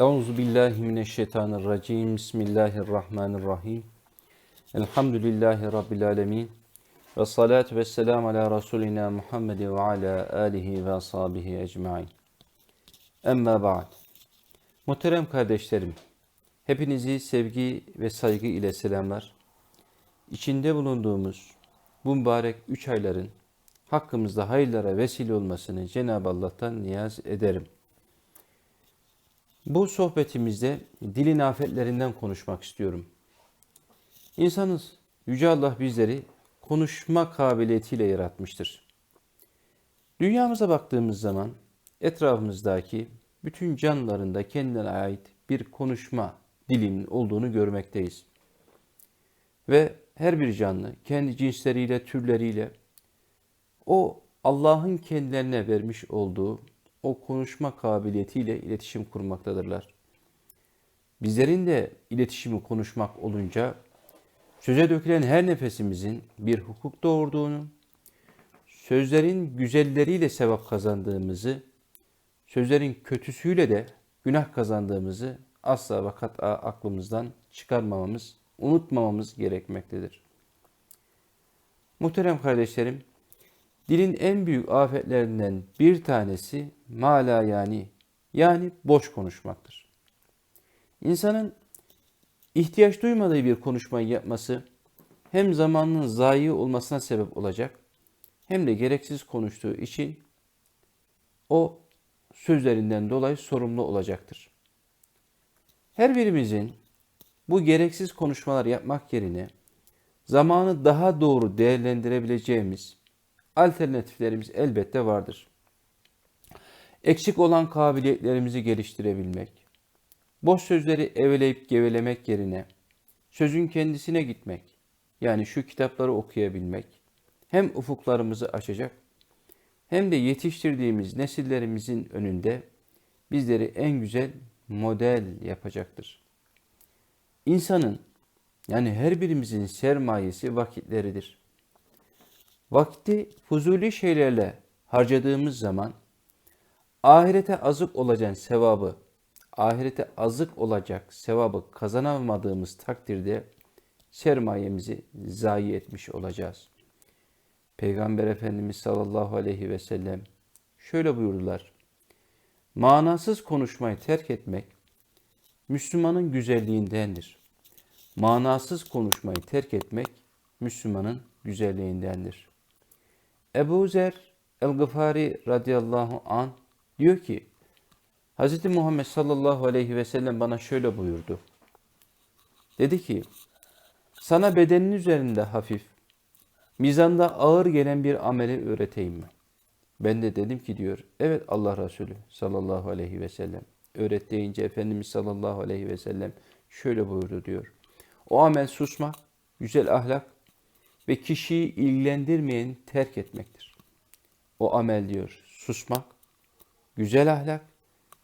Euzu billahi mineşşeytanirracim. Bismillahirrahmanirrahim. Elhamdülillahi rabbil alamin. Ve salatu vesselam ala Resulina Muhammed ve ala alihi ve ashabihi ecmaîn. Emma ba'd. Muhterem kardeşlerim, hepinizi sevgi ve saygı ile selamlar. İçinde bulunduğumuz bu mübarek üç ayların hakkımızda hayırlara vesile olmasını Cenab-ı Allah'tan niyaz ederim. Bu sohbetimizde dilin afetlerinden konuşmak istiyorum. İnsanız, Yüce Allah bizleri konuşma kabiliyetiyle yaratmıştır. Dünyamıza baktığımız zaman etrafımızdaki bütün canlılarında kendine ait bir konuşma dilinin olduğunu görmekteyiz. Ve her bir canlı kendi cinsleriyle, türleriyle o Allah'ın kendilerine vermiş olduğu o konuşma kabiliyetiyle iletişim kurmaktadırlar. Bizlerin de iletişimi konuşmak olunca söze dökülen her nefesimizin bir hukuk doğurduğunu, sözlerin güzelleriyle sevap kazandığımızı, sözlerin kötüsüyle de günah kazandığımızı asla vakat aklımızdan çıkarmamamız, unutmamamız gerekmektedir. Muhterem kardeşlerim, Dilin en büyük afetlerinden bir tanesi mala yani yani boş konuşmaktır. İnsanın ihtiyaç duymadığı bir konuşmayı yapması hem zamanının zayi olmasına sebep olacak hem de gereksiz konuştuğu için o sözlerinden dolayı sorumlu olacaktır. Her birimizin bu gereksiz konuşmalar yapmak yerine zamanı daha doğru değerlendirebileceğimiz alternatiflerimiz elbette vardır. Eksik olan kabiliyetlerimizi geliştirebilmek, boş sözleri eveleyip gevelemek yerine sözün kendisine gitmek, yani şu kitapları okuyabilmek, hem ufuklarımızı açacak, hem de yetiştirdiğimiz nesillerimizin önünde bizleri en güzel model yapacaktır. İnsanın, yani her birimizin sermayesi vakitleridir. Vakti fuzuli şeylerle harcadığımız zaman ahirete azık olacak sevabı, ahirete azık olacak sevabı kazanamadığımız takdirde sermayemizi zayi etmiş olacağız. Peygamber Efendimiz sallallahu aleyhi ve sellem şöyle buyurdular. Manasız konuşmayı terk etmek Müslümanın güzelliğindendir. Manasız konuşmayı terk etmek Müslümanın güzelliğindendir. Ebu Zer el-Gıfari radıyallahu an diyor ki Hz. Muhammed sallallahu aleyhi ve sellem bana şöyle buyurdu. Dedi ki sana bedenin üzerinde hafif, mizanda ağır gelen bir ameli öğreteyim mi? Ben de dedim ki diyor, evet Allah Resulü sallallahu aleyhi ve sellem. Öğret deyince Efendimiz sallallahu aleyhi ve sellem şöyle buyurdu diyor. O amel susmak, güzel ahlak ve kişiyi ilgilendirmeyen terk etmektir. O amel diyor susmak, güzel ahlak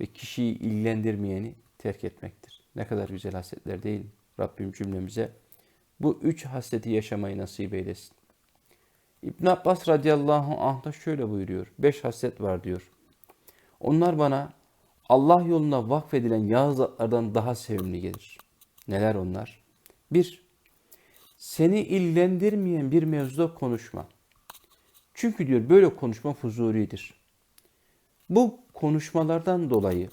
ve kişiyi ilgilendirmeyeni terk etmektir. Ne kadar güzel hasletler değil Rabbim cümlemize bu üç hasleti yaşamayı nasip eylesin. İbn Abbas radıyallahu anh da şöyle buyuruyor. Beş haslet var diyor. Onlar bana Allah yoluna vakfedilen yağızlardan daha sevimli gelir. Neler onlar? Bir, seni ilgilendirmeyen bir mevzuda konuşma. Çünkü diyor böyle konuşma fuzuridir. Bu konuşmalardan dolayı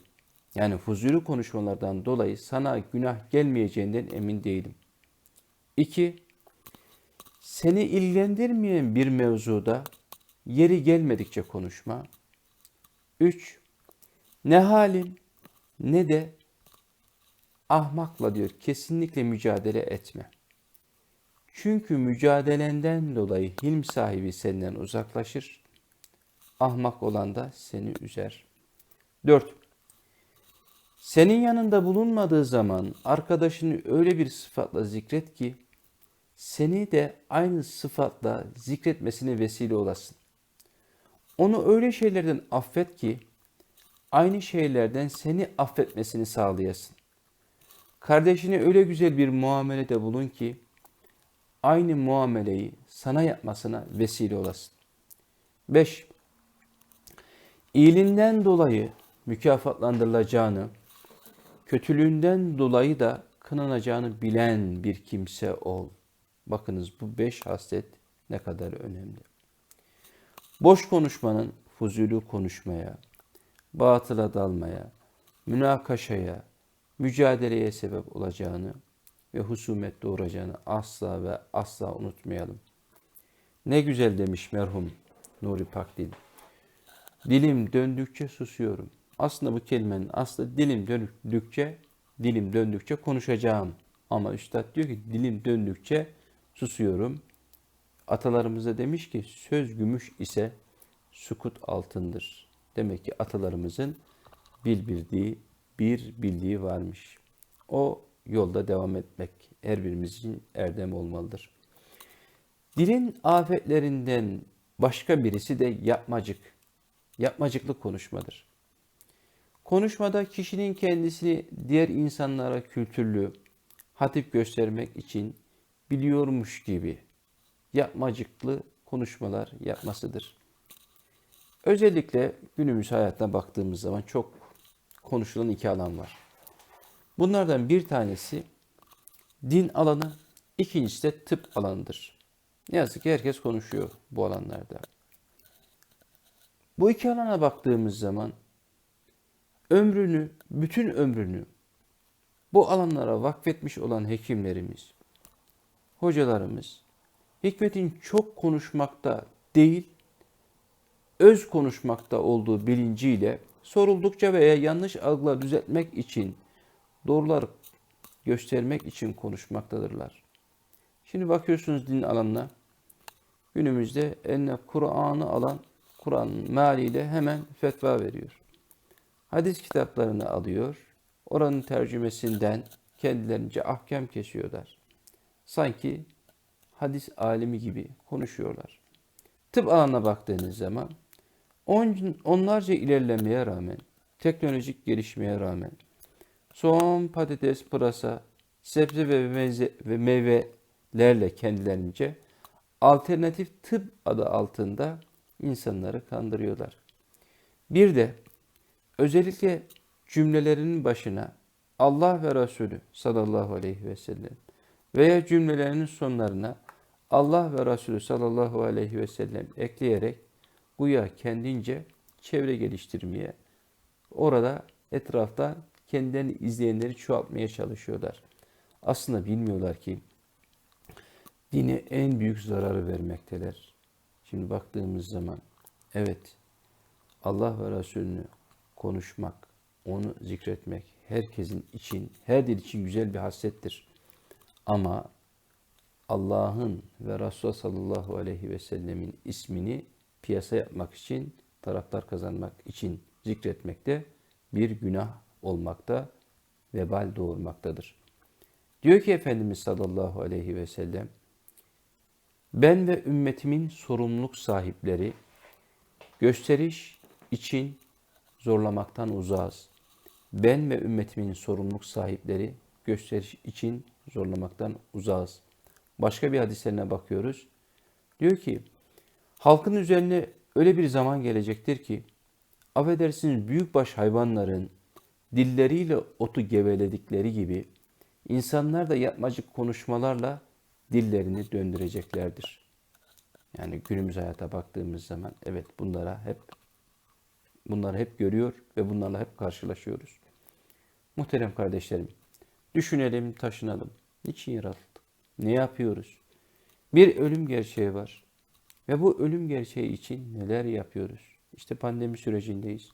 yani fuzuri konuşmalardan dolayı sana günah gelmeyeceğinden emin değilim. İki, seni ilgilendirmeyen bir mevzuda yeri gelmedikçe konuşma. Üç, ne halim ne de ahmakla diyor kesinlikle mücadele etme. Çünkü mücadelenden dolayı hilm sahibi senden uzaklaşır. Ahmak olan da seni üzer. 4. Senin yanında bulunmadığı zaman arkadaşını öyle bir sıfatla zikret ki seni de aynı sıfatla zikretmesine vesile olasın. Onu öyle şeylerden affet ki aynı şeylerden seni affetmesini sağlayasın. Kardeşine öyle güzel bir muamelede bulun ki aynı muameleyi sana yapmasına vesile olasın. 5. İyiliğinden dolayı mükafatlandırılacağını, Kötülüğünden dolayı da kınanacağını bilen bir kimse ol. Bakınız bu beş haslet ne kadar önemli. Boş konuşmanın fuzulu konuşmaya, batıla dalmaya, münakaşaya, mücadeleye sebep olacağını ve husumet doğuracağını asla ve asla unutmayalım. Ne güzel demiş merhum Nuri Pakdil. Dilim döndükçe susuyorum. Aslında bu kelimenin aslı dilim döndükçe, dilim döndükçe konuşacağım. Ama üstad diyor ki dilim döndükçe susuyorum. Atalarımız demiş ki söz gümüş ise sukut altındır. Demek ki atalarımızın bil bildiği, bir bildiği varmış. O yolda devam etmek her birimiz için erdem olmalıdır. Dilin afetlerinden başka birisi de yapmacık, yapmacıklı konuşmadır. Konuşmada kişinin kendisini diğer insanlara kültürlü, hatip göstermek için biliyormuş gibi yapmacıklı konuşmalar yapmasıdır. Özellikle günümüz hayatına baktığımız zaman çok konuşulan iki alan var. Bunlardan bir tanesi din alanı, ikincisi de tıp alanıdır. Ne yazık ki herkes konuşuyor bu alanlarda. Bu iki alana baktığımız zaman ömrünü, bütün ömrünü bu alanlara vakfetmiş olan hekimlerimiz, hocalarımız hikmetin çok konuşmakta değil, öz konuşmakta olduğu bilinciyle soruldukça veya yanlış algılar düzeltmek için, doğrular göstermek için konuşmaktadırlar. Şimdi bakıyorsunuz din alanına. Günümüzde eline Kur'an'ı alan Kur'an mealiyle hemen fetva veriyor. Hadis kitaplarını alıyor. Oranın tercümesinden kendilerince ahkam kesiyorlar. Sanki hadis alimi gibi konuşuyorlar. Tıp alanına baktığınız zaman on, onlarca ilerlemeye rağmen, teknolojik gelişmeye rağmen soğan, patates, pırasa, sebze ve, meze, ve meyvelerle kendilerince alternatif tıp adı altında insanları kandırıyorlar. Bir de özellikle cümlelerinin başına Allah ve Resulü sallallahu aleyhi ve sellem veya cümlelerinin sonlarına Allah ve Resulü sallallahu aleyhi ve sellem ekleyerek güya kendince çevre geliştirmeye, orada etrafta kendilerini izleyenleri çoğaltmaya çalışıyorlar. Aslında bilmiyorlar ki dine en büyük zararı vermekteler. Şimdi baktığımız zaman evet Allah ve Resulünü konuşmak, onu zikretmek herkesin için, her dil için güzel bir hasrettir. Ama Allah'ın ve Resulullah sallallahu aleyhi ve sellemin ismini piyasa yapmak için, taraftar kazanmak için zikretmekte bir günah olmakta, vebal doğurmaktadır. Diyor ki Efendimiz sallallahu aleyhi ve sellem, ben ve ümmetimin sorumluluk sahipleri gösteriş için zorlamaktan uzağız. Ben ve ümmetimin sorumluluk sahipleri gösteriş için zorlamaktan uzağız. Başka bir hadislerine bakıyoruz. Diyor ki, halkın üzerine öyle bir zaman gelecektir ki, affedersiniz büyükbaş hayvanların dilleriyle otu geveledikleri gibi, insanlar da yapmacık konuşmalarla dillerini döndüreceklerdir. Yani günümüz hayata baktığımız zaman evet bunlara hep bunları hep görüyor ve bunlarla hep karşılaşıyoruz. Muhterem kardeşlerim, düşünelim, taşınalım. Niçin yaratıldık? Ne yapıyoruz? Bir ölüm gerçeği var. Ve bu ölüm gerçeği için neler yapıyoruz? İşte pandemi sürecindeyiz.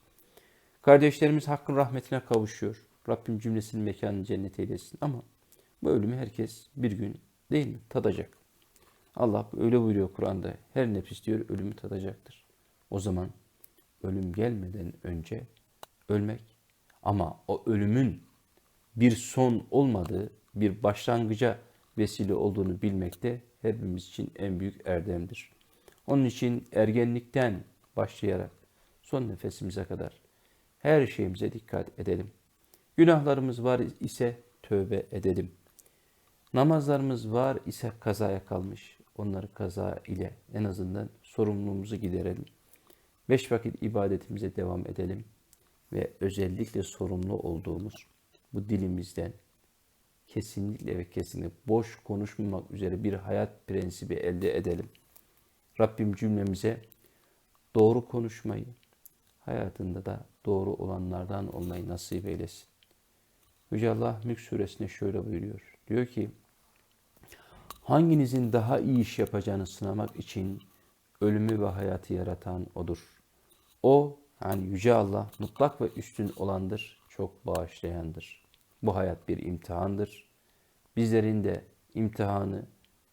Kardeşlerimiz hakkın rahmetine kavuşuyor. Rabbim cümlesinin mekanını cennet eylesin. Ama bu ölümü herkes bir gün değil mi tadacak. Allah öyle buyuruyor Kur'an'da. Her nefis diyor ölümü tadacaktır. O zaman ölüm gelmeden önce ölmek ama o ölümün bir son olmadığı, bir başlangıca vesile olduğunu bilmek de hepimiz için en büyük erdemdir. Onun için ergenlikten başlayarak son nefesimize kadar her şeyimize dikkat edelim. Günahlarımız var ise tövbe edelim. Namazlarımız var ise kazaya kalmış. Onları kaza ile en azından sorumluluğumuzu giderelim. Beş vakit ibadetimize devam edelim. Ve özellikle sorumlu olduğumuz bu dilimizden kesinlikle ve kesinlikle boş konuşmamak üzere bir hayat prensibi elde edelim. Rabbim cümlemize doğru konuşmayı, hayatında da doğru olanlardan olmayı nasip eylesin. Yüce Allah Mülk suresinde şöyle buyuruyor. Diyor ki, hanginizin daha iyi iş yapacağını sınamak için ölümü ve hayatı yaratan O'dur. O, yani Yüce Allah mutlak ve üstün olandır, çok bağışlayandır. Bu hayat bir imtihandır. Bizlerin de imtihanı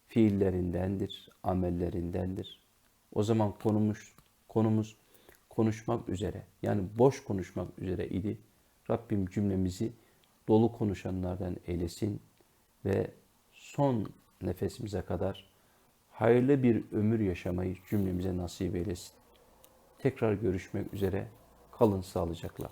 fiillerindendir, amellerindendir. O zaman konumuz, konumuz konuşmak üzere, yani boş konuşmak üzere idi. Rabbim cümlemizi dolu konuşanlardan eylesin ve son nefesimize kadar hayırlı bir ömür yaşamayı cümlemize nasip eylesin. Tekrar görüşmek üzere. Kalın sağlıcakla.